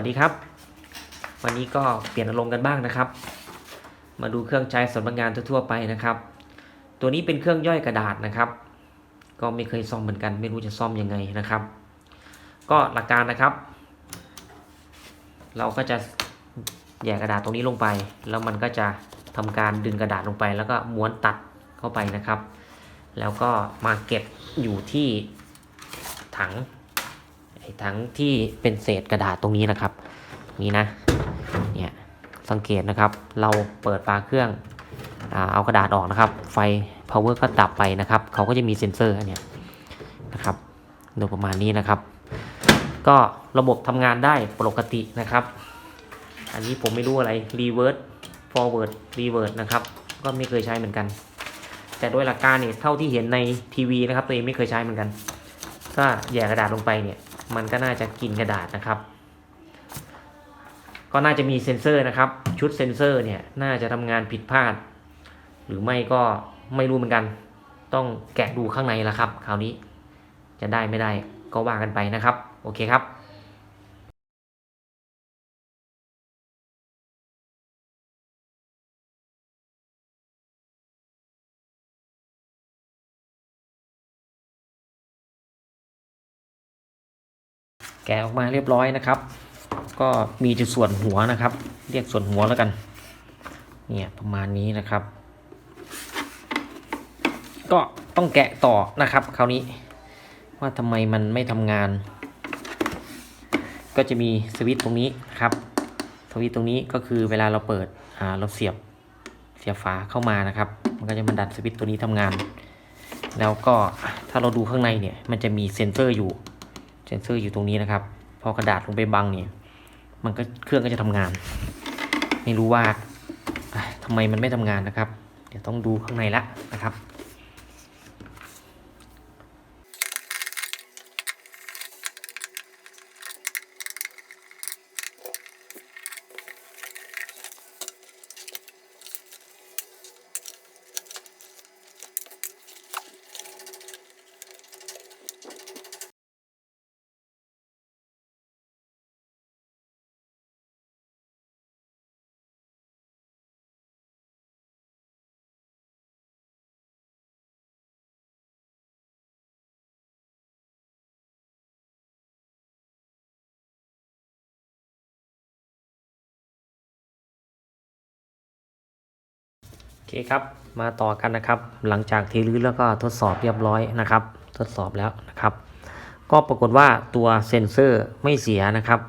วัสดีครับ วันนี้ก็เปลี่ยนอารมณ์กันบ้างนะครับ มาดูเครื่องใช้สำนักงานทั่วๆไปนะครับ ตัวนี้เป็นเครื่องย่อยกระดาษนะครับ ก็ไม่เคยซ่อมเหมือนกัน ไม่รู้จะซ่อมยังไงนะครับ ก็หลักการนะครับ เราก็จะแยกกระดาษตรงนี้ลงไป แล้วมันก็จะทำการดึงกระดาษลงไป แล้วก็ม้วนตัดเข้าไปนะครับ แล้วก็มาเก็บอยู่ที่ถัง ไอ้งที่เป็นเศษกระดาษตรงนี้นะครับ นี่นะ เนี่ย สังเกตนะครับ เราเปิดฝาเครื่องอเอากระดาษออกนะครับ ไฟ power ก็ดับไปนะครับ เขาก็จะมีเซ็นเซอร์อันเนี่ยนะครับ โดยประมาณนี้นะครับ ก็ระบบทำงานได้ปกตินะครับ อันนี้ผมไม่รู้อะไร reverse forward reverse นะครับ ก็ไม่เคยใช้เหมือนกัน แต่โดยหลักการเนี่ยเท่าที่เห็นในทีวีนะครับ ตัวเองไม่เคยใช้เหมือนกัน ก็แย่กระดาษลงไปเนี่ย มันก็น่าจะกินกระดาษนะครับ ก็น่าจะมีเซ็นเซอร์นะครับ ชุดเซ็นเซอร์เนี่ยน่าจะทำงานผิดพลาด หรือไม่ก็ไม่รู้เหมือนกัน ต้องแกะดูข้างในแล้วครับ คราวนี้จะได้ไม่ได้ก็ว่ากันไปนะครับ โอเคครับ แกะออกมาเรียบร้อยนะครับ ก็มีจุดส่วนหัวนะครับ เรียกส่วนหัวแล้วกัน เนี่ยประมาณนี้นะครับ ก็ต้องแกะต่อนะครับ คราวนี้ว่าทำไมมันไม่ทำงาน ก็จะมีสวิตช์ตรงนี้นะครับสวิตช์ตรงนี้ก็คือเวลาเราเปิดอ่าเราเสียบเสียบฝาเข้ามานะครับ มันก็จะมาดันสวิตช์ตัวนี้ทำงาน แล้วก็ถ้าเราดูข้างในเนี่ยมันจะมีเซ็นเซอร์อยู่ เซนเซอร์อยู่ตรงนี้นะครับ พอกระดาษลงไปบังเนี่ยมันก็เครื่องก็จะทำงาน ไม่รู้ว่าอะทำไมมันไม่ทำงานนะครับ เดี๋ยวต้องดูข้างในละนะครับ โอเคครับ มาต่อกันนะครับ หลังจากที่รื้อแล้วก็ทดสอบเรียบร้อยนะครับ ทดสอบแล้วนะครับ ก็ปรากฏว่าตัวเซ็นเซอร์ไม่เสียนะครับ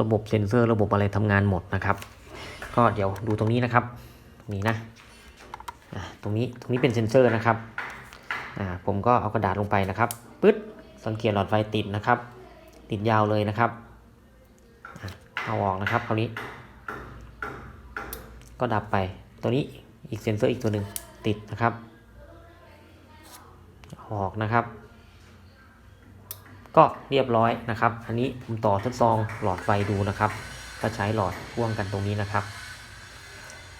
ระบบเซ็นเซอร์ระบบอะไรทำงานหมดนะครับ ก็เดี๋ยวดูตรงนี้นะครับ นี่นะตรงนี้ตรงนี้เป็นเซ็นเซอร์นะครับผมก็เอากระดาษลงไปนะครับปึ๊ดสังเกตหลอดไฟติดนะครับ ติดยาวเลยนะครับเอาออกนะครับคราวนี้ ก็ดับไปตัวนี้ อีกเซนเซอร์อีกตัวหนึ่งติดนะครับอออกนะครับ ก็เรียบร้อยนะครับ อันนี้ผมต่อทดลองหลอดไฟดูนะครับก็ใช้หลอดพ่วงกันตรงนี้นะครับ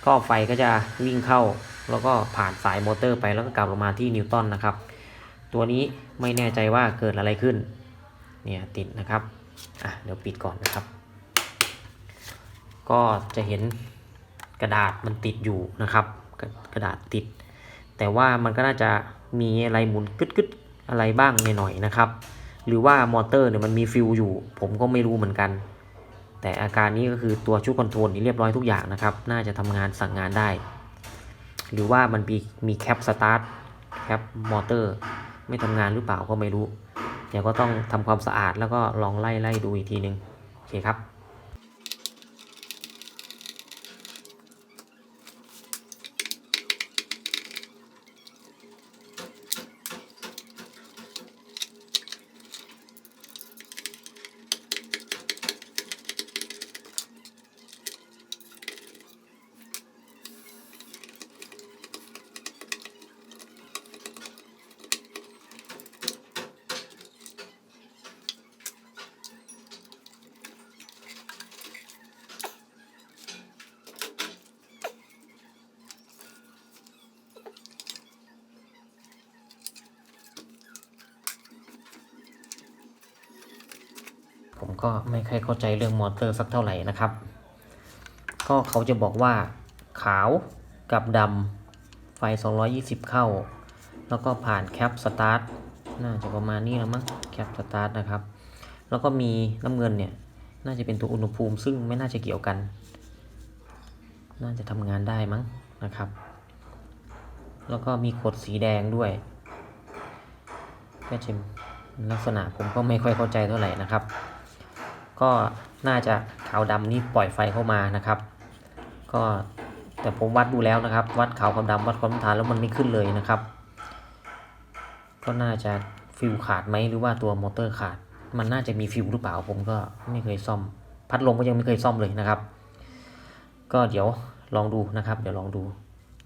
ก็ไฟก็จะวิ่งเข้าแล้วก็ผ่านสายมอเตอร์ไปแล้วก็กลับลงมาที่นิวตันนะครับ ตัวนี้ไม่แน่ใจว่าเกิดอะไรขึ้น เนี่ยติดนะครับ อะเดี๋ยวปิดก่อนนะครับ ก็จะเห็น กระดาษมันติดอยู่นะครับกระกระดาษติด แต่ว่ามันก็น่าจะมีอะไรหมุนกึดกึดๆอะไรบ้างหน่อยๆนะครับ หรือว่ามอเตอร์เนี่ยมันมีฟิวอยู่ ผมก็ไม่รู้เหมือนกัน แต่อาการนี้ก็คือตัวชุดคอนโทรลนี่เรียบร้อยทุกอย่างนะครับ น่าจะทำงานสั่งงานได้ หรือว่ามันมีมีแคปสตาร์ทแคปมอเตอร์ไม่ทำงานหรือเปล่าก็ไม่รู้ เดี๋ยวก็ต้องทำความสะอาดแล้วก็ลองไล่ไล่ดูอีกทีหนึ่งโอเคครับ โก็ไม่ค่อยเข้าใจเรื่องมอเตอร์สักเท่าไหร่นะครับ ก็เขาจะบอกว่าขาวกับดำไฟ 220 เข้า แล้วก็ผ่านแคปสตาร์ทน่าจะประมาณนี้แล้วมั้งแคปสตาร์ทนะครับ แล้วก็มีน้ำเงินเนี่ย น่าจะเป็นตัวอุณหภูมิซึ่งไม่น่าจะเกี่ยวกัน น่าจะทำงานได้มั้งนะครับ แล้วก็มีขดสีแดงด้วยก็จะลักษณะผมก็ไม่ค่อยเข้าใจเท่าไหร่นะครับ ก็น่าจะขาวดำนี่ปล่อยไฟเข้ามานะครับ ก็แต่ผมวัดดูแล้วนะครับ วัดขาวกับดำวัดความต้านทานแล้วมันไม่ขึ้นเลยนะครับ ก็น่าจะฟิวขาดไหมหรือว่าตัวมอเตอร์ขาด มันน่าจะมีฟิวหรือเปล่าผมก็ไม่เคยซ่อม พัดลมก็ยังไม่เคยซ่อมเลยนะครับ ก็เดี๋ยวลองดูนะครับ เดี๋ยวลองดู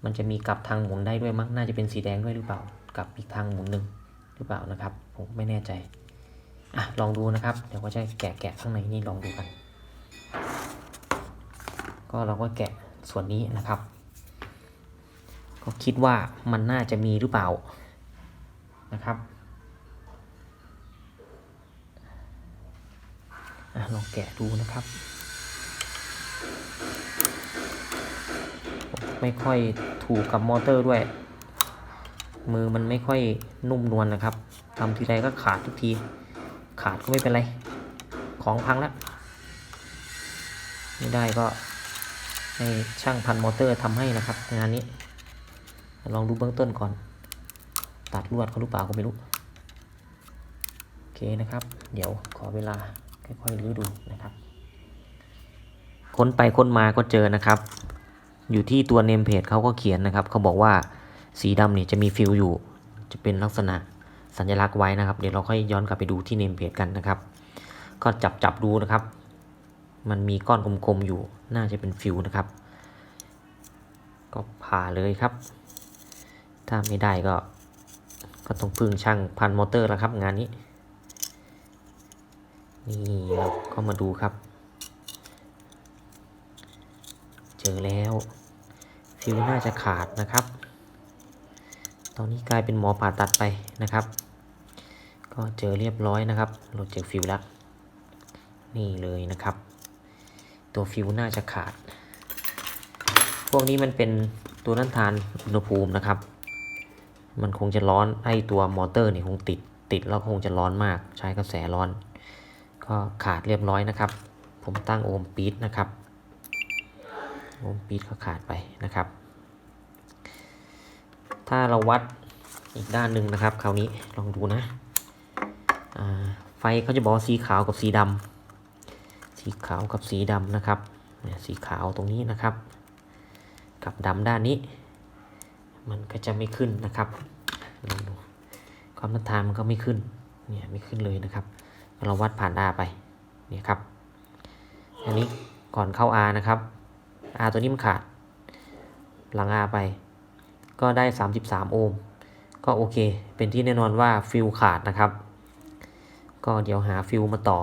มันจะมีกลับทางหมุนได้ด้วยมั้งน่าจะเป็นสีแดงด้วยหรือเปล่า กลับอีกทางหมุนหนึ่งหรือเปล่านะครับ ผมไม่แน่ใจ อะลองดูนะครับ เดี๋ยวก็จะแกะแกะข้างในนี่ลองดูกัน ก็เราก็แกะส่วนนี้นะครับ ก็คิดว่ามันน่าจะมีหรือเปล่านะครับอะลองแกะดูนะครับ ไม่ค่อยถูกกับมอเตอร์ด้วย มือมันไม่ค่อยนุ่มนวลนะครับทำทีไรก็ขาดทุกที ขาดก็ไม่เป็นไร ของพังแล้ว ไม่ได้ก็ให้ช่างพันมอเตอร์ทำให้นะครับงานนี้ ลองดูเบื้องต้นก่อน ตัดลวดเขาหรือเปล่าก็ไม่รู้ โอเคนะครับ เดี๋ยวขอเวลาค่อยๆรื้อดูนะครับ ค้นไปค้นมาก็เจอนะครับ อยู่ที่ตัวเนมเพจเขาก็เขียนนะครับ เขาบอกว่าสีดำนี่จะมีฟิลอยู่ จะเป็นลักษณะ สัญลักษณ์ไว้นะครับ เดี๋ยวเราค่อยย้อนกลับไปดูที่เนมเพจกันนะครับ ก็จับจับดูนะครับ มันมีก้อนกลมๆอยู่ น่าจะเป็นฟิวนะครับ ก็ผ่าเลยครับ ถ้าไม่ได้ก็ ก็ต้องพึ่งช่างพันมอเตอร์แล้วครับ งานนี้ นี่เราก็มาดูครับ เจอแล้ว ฟิวน่าจะขาดนะครับตอนนี้กลายเป็นหมอผ่าตัดไปนะครับ ก็เจอเรียบร้อยนะครับเราเจอฟิวแล้ว นี่เลยนะครับ ตัวฟิวน่าจะขาด พวกนี้มันเป็นตัวน้ำทานอุณหภูมินะครับ มันคงจะร้อนไอตัวมอเตอร์นี่คงติดติดแล้วคงจะร้อนมาก ใช้กระแสร้อน ก็ขาดเรียบร้อยนะครับ ผมตั้งโอห์มปีดนะครับโอห์มปีดก็ขาดไปนะครับ ถ้าเราวัดอีกด้านหนึ่งนะครับ คราวนี้ลองดูนะ ไฟเขาจะบอกสีขาวกับสีดำสีขาวกับสีดำนะครับเนี่ยสีขาวตรงนี้นะครับ กับดำด้านนี้ มันก็จะไม่ขึ้นนะครับลองดูความต้านทานมันก็ไม่ขึ้น เนี่ยไม่ขึ้นเลยนะครับ เราวัดผ่าน R ไป เนี่ยครับ อันนี้ก่อนเข้า R นะครับ R ตัวนี้มันขาด หลัง R ไป ก็ได้ 33 โอห์ม ก็โอเค เป็นที่แน่นอนว่าฟิลขาดนะครับ ก็เดี๋ยวหาฟิลมาต่อ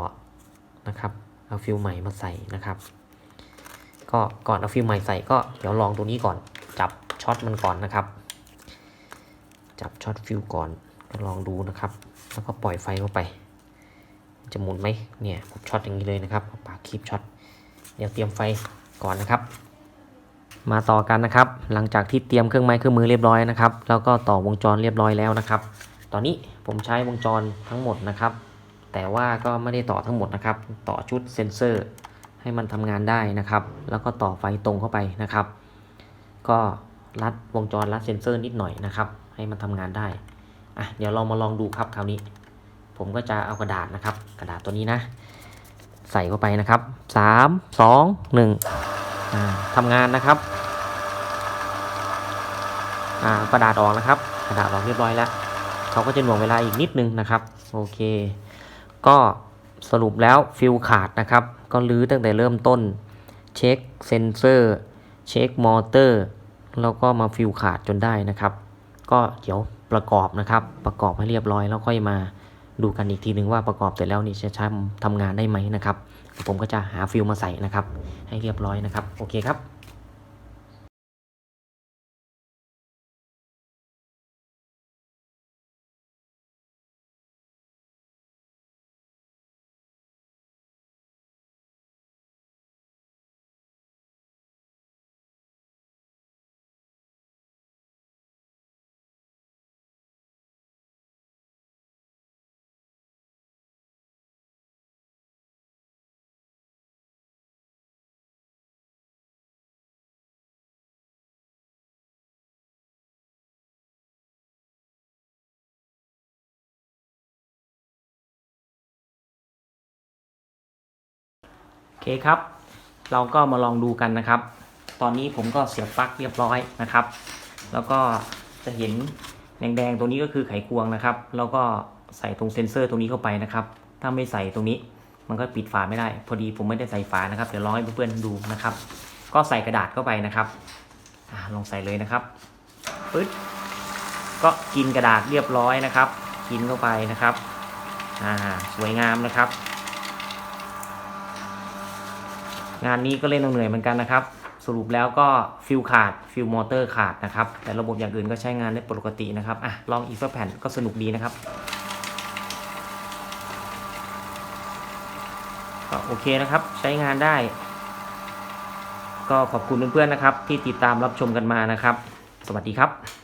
นะครับเอาฟิลใหม่มาใส่นะครับ ก็ก่อนเอาฟิลใหม่ใส่ก็เดี๋ยวลองตัวนี้ก่อน จับช็อตมันก่อนนะครับ จับช็อตฟิลก่อนก็ลองดูนะครับ แล้วก็ปล่อยไฟเข้าไป จะหมุนไหมเนี่ยผมช็อตอย่างนี้เลยนะครับเอาปากคลิปช็อตเดี๋ยวเตรียมไฟก่อนนะครับ มาต่อกันนะครับ หลังจากที่เตรียมเครื่องไม้เครื่องมือเรียบร้อยนะครับ แล้วก็ต่อวงจรเรียบร้อยแล้วนะครับ ตอนนี้ผมใช้วงจรทั้งหมดนะครับ แต่ว่าก็ไม่ได้ต่อทั้งหมดนะครับ ต่อชุดเซ็นเซอร์ให้มันทำงานได้นะครับ แล้วก็ต่อไฟตรงเข้าไปนะครับ ก็รัดวงจรรัดเซ็นเซอร์นิดหน่อยนะครับ ให้มันทำงานได้อะเดี๋ยวเรามาลองดูครับคราวนี้ ผมก็จะเอากระดาษนะครับ กระดาษตัวนี้นะ ใส่เข้าไปนะครับสามสองหนึ่งทำงานนะครับอ่ากระดาษออกนะครับ กระดาษออกเรียบร้อยแล้วเขาก็จะหน่วงเวลาอีกนิดนึงนะครับ โอเค ก็สรุปแล้วฟิลขาดนะครับ ก็รื้อตั้งแต่เริ่มต้น เช็คเซนเซอร์เช็คมอเตอร์แล้วก็มาฟิลขาดจนได้นะครับ ก็เดี๋ยวประกอบนะครับ ประกอบให้เรียบร้อยแล้วค่อยมาดูกันอีกทีนึงว่าประกอบเสร็จแล้วนี่จะใช้ทำงานได้ไหมนะครับ ผมก็จะหาฟิลมาใส่นะครับ ให้เรียบร้อยนะครับ โอเคครับ เคครับ เราก็มาลองดูกันนะครับ ตอนนี้ผมก็เสียบปลั๊กเรียบร้อยนะครับ แล้วก็จะเห็นแดงๆตรงนี้ก็คือไขควงนะครับ แล้วก็ใส่ตรงเซ็นเซอร์ตรงนี้เข้าไปนะครับ ถ้าไม่ใส่ตรงนี้มันก็ปิดฝาไม่ได้ พอดีผมไม่ได้ใส่ฝานะครับ เดี๋ยวลองให้เพื่อนๆดูนะครับ ก็ใส่กระดาษเข้าไปนะครับอลองใส่เลยนะครับปึ๊ดก็กินกระดาษเรียบร้อยนะครับ กินเข้าไปนะครับ อ่า สวยงามนะครับ งานนี้ก็เล่นต้องเหนื่อยเหมือนกันนะครับ สรุปแล้วก็ฟิลขาดฟิลมอเตอร์ขาดนะครับ แต่ระบบอย่างอื่นก็ใช้งานได้ปกตินะครับอะลองอีกสักแผ่นก็สนุกดีนะครับก็โอเคนะครับใช้งานได้ ก็ขอบคุณเพื่อนๆนะครับ ที่ติดตามรับชมกันมานะครับ สวัสดีครับ